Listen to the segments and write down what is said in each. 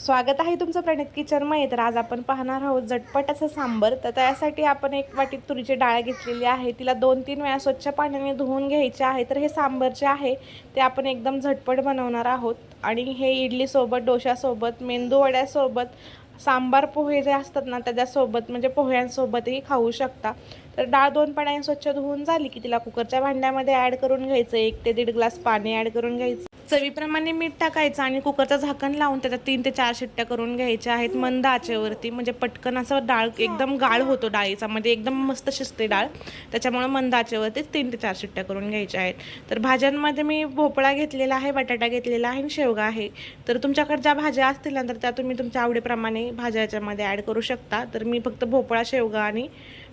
स्वागत आहे तुमचं प्रणित किचनमध्ये तर आज आपण पाहणार आहोत झटपट असं सांबर. तर त्यासाठी आपण एक वाटीत तुरीची डाळ घेतलेली आहे. तिला दोन तीन वेळा स्वच्छ पाण्याने धुवून घ्यायचे आहे. तर हे सांबर जे आहे ते आपण एकदम झटपट बनवणार आहोत. आणि हे इडलीसोबत डोशासोबत मेंदू वड्यासोबत सांबार पोहे जे असतात ना त्याच्यासोबत म्हणजे पोह्यांसोबतही खाऊ शकता. तर डाळ दोन पाण्याने स्वच्छ धुवून झाली की तिला कुकरच्या भांड्यामध्ये ॲड करून घ्यायचं. एक ते दीड ग्लास पाणी ॲड करून घ्यायचं. चवीप्रमाणे मीठ टाकायचं आणि कुकरचं झाकण लावून त्याच्यात तीन ते चार शिट्ट्या करून घ्यायच्या आहेत मंद आचेवरती. म्हणजे पटकन असं डाळ एकदम गाळ होतो डाळीचा. म्हणजे एकदम मस्त शिजते डाळ. त्याच्यामुळे मंद आचेवरती तीन ते चार शिट्ट्या करून घ्यायच्या आहेत. तर भाज्यांमध्ये मी भोपळा घेतलेला आहे बटाटा घेतलेला आहे आणि शेवगा आहे. तर तुमच्याकडे ज्या भाज्या असतील ना तर त्या तुम्ही तुमच्या आवडीप्रमाणे भाज्या याच्यामध्ये ॲड करू शकता. तर मी फक्त भोपळा शेवगा आणि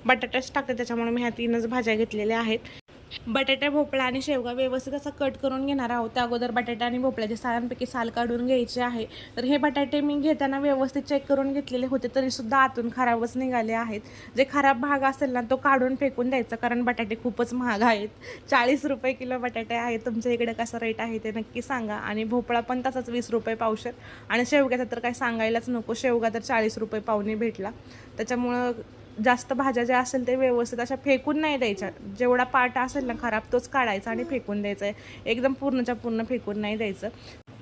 बटाटाच टाकते. त्याच्यामुळे मी ह्या तीनच भाज्या घेतलेल्या आहेत. बटाटा भोपळा आणि शेवगा व्यवस्थित असा कट करून घेणार आहोत. त्या अगोदर बटाटा आणि भोपळ्याच्या सालांपैकी साल काढून घ्यायचे आहे. तर हे बटाटे मी घेताना व्यवस्थित चेक करून घेतलेले होते तरीसुद्धा आतून खराबच निघाले आहेत. जे खराब भाग असेल ना तो काढून फेकून द्यायचा कारण बटाटे खूपच महाग आहेत. चाळीस रुपये किलो बटाटे आहेत. तुमच्या इकडे कसा रेट आहे ते नक्की सांगा. आणि भोपळा पण तसाच वीस रुपये पावशेत आणि शेवग्याचा तर काही सांगायलाच नको. शेवगा तर चाळीस रुपये पावणे भेटला. त्याच्यामुळं जास्त भाज्या ज्या असेल ते व्यवस्थित अशा फेकून नाही द्यायच्या. जेवढा पार्ट असेल ना खराब तोच काढायचा आणि फेकून द्यायचा. आहे एकदम पूर्णच्या पूर्ण फेकून नाही द्यायचं.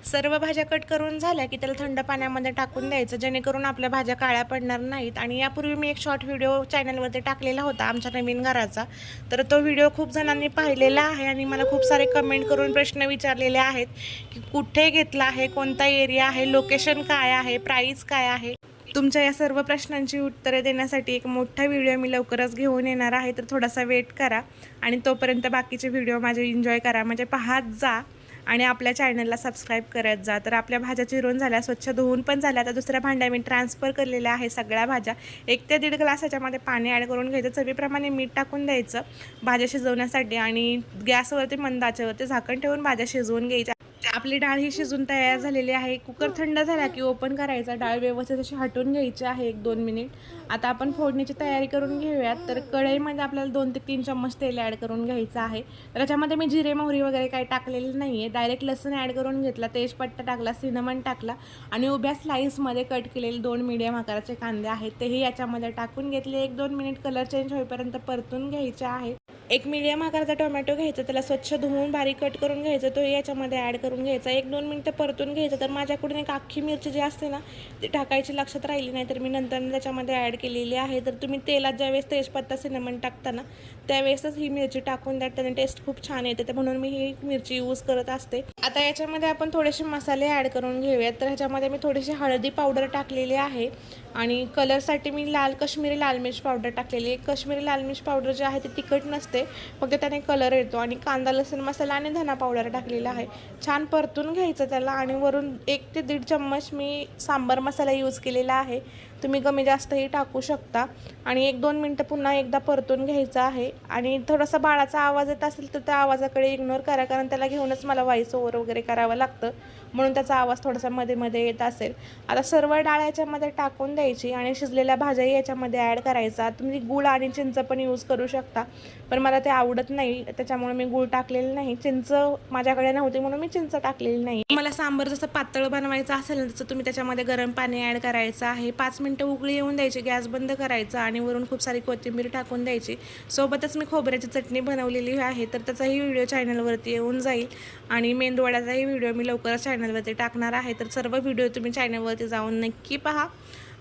सर्व भाज्या कट करून झाल्या की त्याला थंड पाण्यामध्ये टाकून द्यायचं. जेणेकरून आपल्या भाज्या काळ्या पडणार नाहीत. आणि यापूर्वी मी एक शॉर्ट व्हिडिओ चॅनलवरती टाकलेला होता आमच्या नवीन घराचा. तर तो व्हिडिओ खूप जणांनी पाहिलेला आहे आणि मला खूप सारे कमेंट करून प्रश्न विचारलेले आहेत की कुठे घेतला आहे? कोणता एरिया आहे? लोकेशन काय आहे? प्राईस काय आहे? तुमच्या या सर्व प्रश्नांची उत्तरे देण्यासाठी एक मोठा व्हिडिओ मी लवकरच घेऊन येणार आहे. तर थोडासा वेट करा आणि तोपर्यंत बाकीचे व्हिडिओ माझे एन्जॉय करा. म्हणजे पाहत जा आणि आपल्या चॅनलला सबस्क्राईब करत जा. तर आपल्या भाज्या चिरून झाल्या स्वच्छ धुवून पण झाल्या. आता दुसऱ्या भांड्या मी ट्रान्सफर केलेल्या आहे सगळ्या भाज्या. एक ते दीड ग्लास ह्याच्यामध्ये पाणी ॲड करून घ्यायचं. चवीप्रमाणे मीठ टाकून द्यायचं भाज्या शिजवण्यासाठी आणि गॅसवरती मंदाच्यावरती झाकण ठेवून भाज्या शिजवून घ्यायच्या. आपली डाळ ही शिजून तयार झालेली आहे. कुकर थंड झाला की ओपन करायचा. डाळ व्यवस्थित अशी हटवून घ्यायची आहे एक दोन मिनिट आता आपण फोडणीची तयारी करून घेऊयात. तर कढईमध्ये आपल्याला दोन ते तीन चम्मच तेल ॲड करून घ्यायचं आहे. तर त्याच्यामध्ये मी जिरे मोहरी वगैरे काही टाकलेलं नाही आहे डायरेक्ट लसूण ॲड करून घेतला तेजपत्ता टाकला सिनमन टाकला आणि उभ्या स्लाईसमध्ये कट केलेले दोन मिडियम आकाराचे कांदे आहेत. तेही याच्यामध्ये टाकून घेतले. एक दोन मिनिट कलर चेंज होईपर्यंत परतून घ्यायचे आहे. एक मिडियम आकाराचा टोमॅटो घ्यायचा त्याला स्वच्छ धुवून बारीक कट करून घ्यायचं तो याच्यामध्ये ॲड करून घ्यायचा. एक दोन मिनटं परतून घ्यायचं तर माझ्याकडून एक अख्खी मिरची जी असते ना ती टाकायची लक्षात राहिली नाही तर मी नंतर त्याच्यामध्ये ॲड केलेली आहे. तर तुम्ही तेलात ज्यावेळेस तेजपत्ता सिनेमन टाकता ना त्यावेळेसच ही मिरची टाकून द्या त्याने टेस्ट खूप छान येते. तर म्हणून मी ही मिरची यूज करत असते. आता याच्यामध्ये आपण थोडेसे मसाले ॲड करून घेऊयात. तर ह्याच्यामध्ये मी थोडीशी हळदी पावडर टाकलेली आहे आणि कलरसाठी मी लाल कश्मीरी लाल मिर्च पावडर टाकलेली आहे. कश्मीरी लाल मिर्च पावडर जे आहे ते तिखट नसते फक्त त्याने कलर येतो आणि कांदा लसूण मसाला आणि धना पावडर टाकलेला आहे. छान परतून घ्यायचं त्याला आणि वरून एक ते दीड चम्मच मी सांबर मसाला यूज केलेला आहे. तुम्ही कमी जास्तही टाकू शकता. आणि एक दोन मिनटं पुन्हा एकदा परतून घ्यायचं आहे. आणि थोडासा बाळाचा आवाज येत असेल तर त्या आवाजाकडे इग्नोर करा कारण त्याला घेऊनच मला व्हॉइस ओव्हर वगैरे करावं लागतं. म्हणून त्याचा आवाज थोडासा मध्ये मध्ये येत असेल. आता सर्व डाळ याच्यामध्ये टाकून द्यायची आणि शिजलेल्या भाज्याही याच्यामध्ये ॲड करायचा. तुम्ही गूळ आणि चिंच पण यूज करू शकता. पण मला ते आवडत नाही त्याच्यामुळे मी गूळ टाकलेलं नाही. चिंच माझ्याकडे नव्हती म्हणून मी चिंच टाकलेली नाही. मला सांबर जसं पातळ बनवायचं असेल तसं तुम्ही त्याच्यामध्ये गरम पाणी ॲड करायचं आहे. पाच मिनटं उकळी येऊन द्यायची गॅस बंद करायचा आणि वरून खूप सारी कोथिंबीर टाकून द्यायची. सोबतच मी खोबऱ्याची चटणी बनवलेली आहे तर त्याचाही व्हिडिओ चॅनलवरती येऊन जाईल. आणि मेंदूवड्याचाही व्हिडिओ मी लवकरच चॅनलवरती टाकणार आहे तर सर्व व्हिडिओ तुम्ही चॅनलवरती जाऊन नक्की पहा.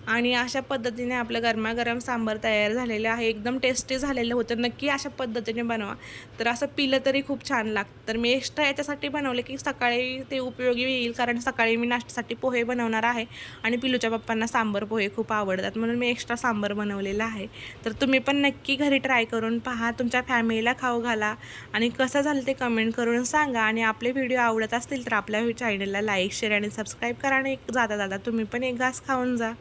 आणि अशा पद्धतीने आपलं गरमागरम सांबार तयार झालेलं आहे. एकदम टेस्टी झालेलं होतं. नक्की अशा पद्धतीने बनवा. तर असं पिलं तरी खूप छान लागतं. तर मी एक्स्ट्रा याच्यासाठी बनवले की सकाळी ते उपयोगी येईल कारण सकाळी मी नाश्त्यासाठी पोहे बनवणार आहे आणि पिलूच्या पप्पांना सांबर पोहे खूप आवडतात. म्हणून मी एक्स्ट्रा सांबर बनवलेला आहे. तर तुम्ही पण नक्की घरी ट्राय करून पहा. तुमच्या फॅमिलीला खाऊ घाला आणि कसं झालं ते कमेंट करून सांगा. आणि आपले व्हिडिओ आवडत असतील तर आपल्या चॅनलला लाईक शेअर आणि सबस्क्राईब करा. आणि जाता जाता तुम्ही पण एक घास खाऊन जा.